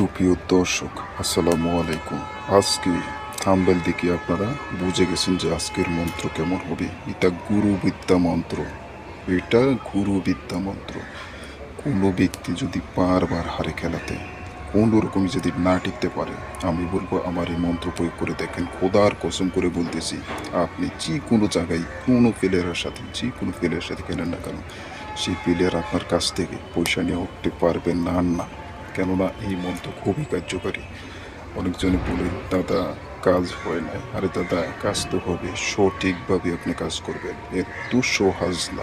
সুপ্রিয় দর্শক, আসসালামু আলাইকুম। আজকে থাম্বেল দিকে আপনারা বুঝে গেছেন যে আজকের মন্ত্র কেমন হবে। এটা গুরু বিদ্যা মন্ত্র। এটা গুরু বিদ্যা মন্ত্র। কোনো ব্যক্তি যদি বারবার হারে খেলাতে, কোনো রকমই যদি না টিকতে পারে, আমি বলব আমার এই মন্ত্র প্রয়োগ করে দেখেন, খোদার কসম করে বলতেছি, আপনি যে কোনো জায়গায় কোনো প্লেয়ারের সাথে, যে কোনো প্লেয়ারের সাথে খেলেন না কেন, সেই প্লেয়ার আপনার কাছ থেকে পয়সা নিয়ে উঠতে পারবেন না না। কেননা এই মন্ত্র খুবই কার্যকারী। অনেকজনে বলে, দাদা, কাজ হয় না। আরে দাদা, কাজ তো হবে। সঠিকভাবে আপনি কাজ করবেন। এত সহজ না।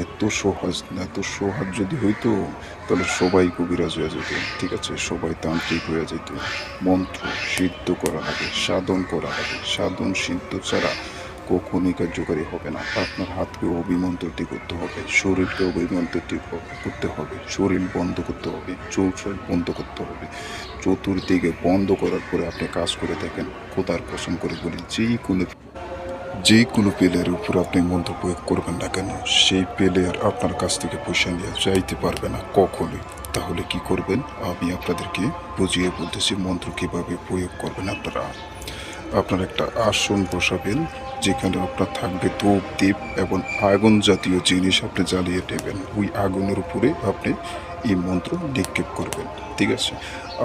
এত সহজ না। এত সহজ যদি হইতো, তাহলে সবাই কবিরাজ হয়ে যেত। ঠিক আছে? সবাই তান্ত্রিক হয়ে যেত। মন্ত্র সিদ্ধ করা হবে, সাধন করা হবে। সাধন সিদ্ধ ছাড়া কখনই কার্যকারী হবে না। আপনার হাতকে অভিমন্ত্রটি করতে হবে, শরীরকে অভিমন্ত্রটি করতে হবে, শরীর বন্ধ করতে হবে চৌচল বন্ধ করতে হবে। চতুর্দিকে বন্ধ করার পরে আপনি কাজ করে দেখেন খোদার কসম করে বলি যে কোনো যে কোনো প্লেয়ারের উপর আপনি মন্ত্র প্রয়োগ করবেন না কেন, সেই প্লেয়ার আপনার কাছ থেকে পয়সা নিয়ে চাইতে পারবে না কখনোই। তাহলে কি করবেন? আমি আপনাদেরকে বুঝিয়ে বলতেছি, মন্ত্র কীভাবে প্রয়োগ করবেন আপনারা। আপনার একটা আসন বসাবেন যেখানে আপনার থাকবে ধূপ দ্বীপ এবং আগুন জাতীয় জিনিস আপনি জ্বালিয়ে নেবেন ওই আগুনের উপরে আপনি এই মন্ত্র নিক্ষেপ করবেন, ঠিক আছে?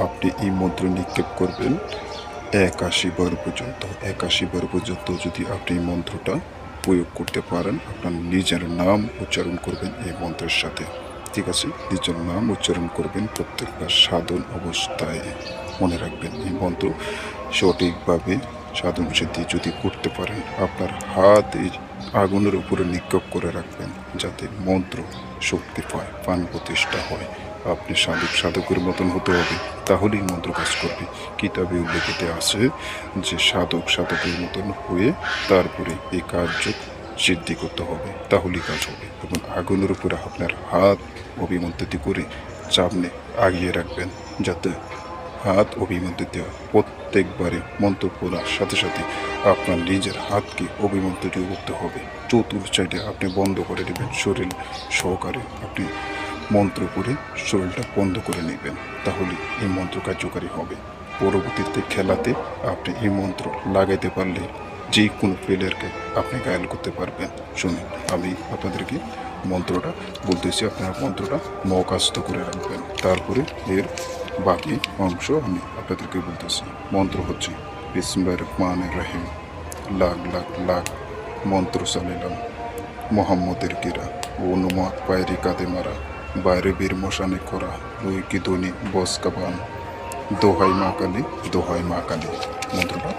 আপনি এই মন্ত্র নিক্ষেপ করবেন একাশি বার পর্যন্ত। একাশি বার পর্যন্ত যদি আপনি এই মন্ত্রটা প্রয়োগ করতে পারেন, আপনার নিজের নাম উচ্চারণ করবেন এই মন্ত্রের সাথে, ঠিক আছে? নিজের নাম উচ্চারণ করবেন প্রত্যেকবার সাধন অবস্থায়। মনে রাখবেন, এই মন্ত্র সঠিকভাবে সাধন সিদ্ধি যদি করতে পারেন, আপনার হাত এই আগুনের উপরে নিক্ষেপ করে রাখবেন, যাতে মন্ত্র, শক্তি পায় প্রাণ প্রতিষ্ঠা হয়। আপনি সাধক সাধকের মতন হতে হবে, তাহলেই মন্ত্র কাজ করবে। কিতাবে উল্লেখিত আছে যে, সাধক সাধকের মতন হয়ে তারপরে এই কার্য সিদ্ধি করতে হবে, তাহলেই কাজ হবে। এবং আগুনের উপরে আপনার হাত অভিমন্ত্রিত করে সামনে আগিয়ে রাখবেন, যাতে হাত অভিমন্ত্রিত প্রত্যেকবারে মন্ত্র পড়ার সাথে সাথে আপনার নিজের হাতকে অভিমন্ত্রিত করতে হবে। চতুর সাইডে আপনি বন্ধ করে দেবেন। শরীর সহকারে আপনি মন্ত্র করে শরীরটা বন্ধ করে নেবেন। তাহলে এই মন্ত্র কার্যকারী হবে। পরবর্তীতে খেলাতে আপনি এই মন্ত্র লাগাইতে পারলে যে কোনো প্লেয়ারকে আপনি গায়েল করতে পারবেন। শুনুন, আমি আপনাদেরকে মন্ত্রটা বলতেছি। আপনারা মন্ত্রটা মকাস্ত করে রাখবেন। তারপরে এর বাকি অংশ আমি আপনাদেরকে বলতেছি। মন্ত্র হচ্ছে বিসমুল্লাহ রহমান রাহিম। লাখ লাখ লাখ মন্ত্র চালিলাম মোহাম্মদের কিরা অনুমত বাইরে কাঁদে মারা। বাইরে বীর মশানে করা লুই কি ধ্বনি বস কাবান দোহাই মা কালী, দোহাই মা কালী। মন্ত্রটা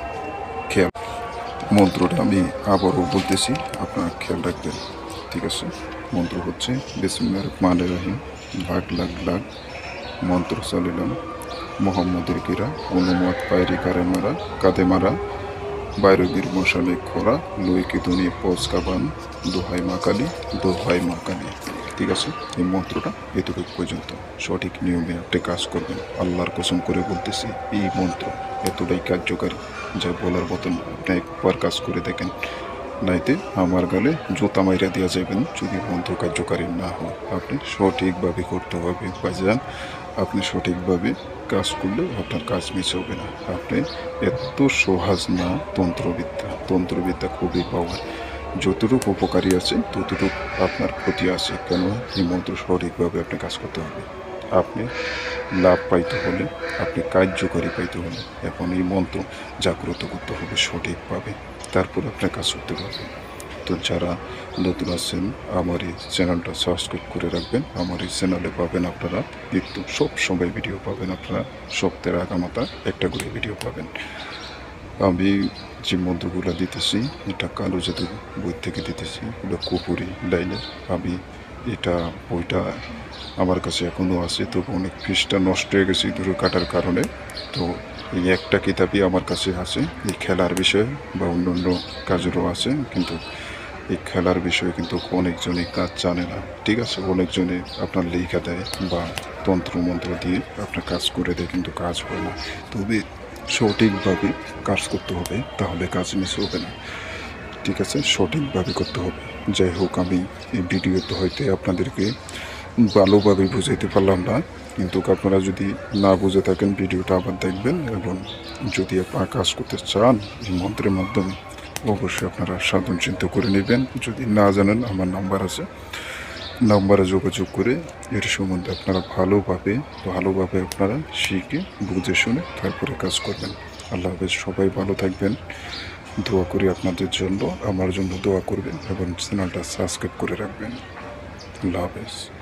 খেয়াল মন্ত্রটা আমি আবারও বলতেছি, আপনারা খেয়াল রাখবেন। ঠিক আছে? মন্ত্র হচ্ছে বিসমুল্লাহ রহমান রাহিম। লাখ লাখ লাখ মন্ত্র চালিলাম। মোহাম্মদের কিরা অনুমত পায়রি কারে মারা, কাঁদে মারা বাইরবীর মশালে খরা, লইকে দুনি পজ কাবান, দোহাই মা কালী, দোহাই মা কালী। ঠিক আছে? এই মন্ত্রটা এতটুকু পর্যন্ত। সঠিক নিয়মে আপনি কাজ করবেন। আল্লাহর কসম করে বলতেছি, এই মন্ত্র এতটাই কার্যকারী, যা বলার মতন আপনি একবার কাজ করে দেখেন। নাইতে আমার গালে জুতা মাইরা দেওয়া যাবেন যদি মন্ত্র কার্যকারী না হয়। আপনি সঠিকভাবে করতে হবে। বাজান আপনি সঠিকভাবে কাজ করলে আপনার কাজ মিস হবে না। আপনি এত সহজ না তন্ত্রবিদ্যা। তন্ত্রবিদ্যা খুবই পাওয়ার যতটুকু উপকারী আছে, ততটুকু আপনার ক্ষতি আছে। কেন? এই মন্ত্র সঠিকভাবে আপনি কাজ করতে হবে। আপনি লাভ পাইতে হলে, আপনি কার্যকারী পাইতে হলে, এখন এই মন্ত্র জাগ্রত করতে হবে সঠিকভাবে। তারপর আপনি কাজ করতে পারবেন তো যারা নতুন আছেন, আমার এই চ্যানেলটা সাবস্ক্রাইব করে রাখবেন। আমার এই চ্যানেলে পাবেন আপনারা নিত্য সব সময় ভিডিও পাবেন আপনারা। সপ্তাহের আগামাতা একটা করে ভিডিও পাবেন। আমি যে মন্ত্রগুলো দিতেছি, এটা কালো জাদুর বই থেকে দিতেছি ওটা কুপুরি লাইনের আমি এটা, বইটা আমার কাছে এখনও আছে, তবু অনেক পৃষ্ঠা নষ্ট হয়ে গেছে ইঁদুরে কাটার কারণে। তো এই একটা কিতাবই আমার কাছে আছে। এই খেলার বিষয়ে বা অন্য অন্য কাজেরও আছে, কিন্তু এই খেলার বিষয়ে কিন্তু অনেকজনই কাজ জানে না। ঠিক আছে? অনেকজনে আপনার লেখা দেয় বা তন্ত্র মন্ত্র দিয়ে আপনার কাজ করে দেয়, কিন্তু কাজ হয় না। তবে সঠিকভাবে কাজ করতে হবে, তাহলে কাজ মিস হবে না। ঠিক আছে? সঠিকভাবে করতে হবে। যাই হোক, আমি এই ভিডিওতে হয়তো আপনাদেরকে ভালোভাবে বুঝাইতে পারলাম না। কিন্তু আপনারা যদি না বুঝে থাকেন, ভিডিওটা আবার দেখবেন এবং যদি আপনারা কাজ করতে চান, এই মন্ত্রের মাধ্যমে অবশ্যই আপনারা সাধন চিন্তা করে নেবেন। যদি না জানেন, আমার নাম্বার আছে। নাম্বারে যোগাযোগ করে এর সম্বন্ধে আপনারা ভালোভাবে ভালোভাবে আপনারা শিখে, বুঝে শুনে তারপরে কাজ করবেন। আল্লাহ হাফেজ, সবাই ভালো থাকবেন। দোয়া করি আপনাদের জন্য, আমার জন্য দোয়া করবেন এবং চ্যানেলটা সাবস্ক্রাইব করে রাখবেন। আল্লাহ হাফেজ।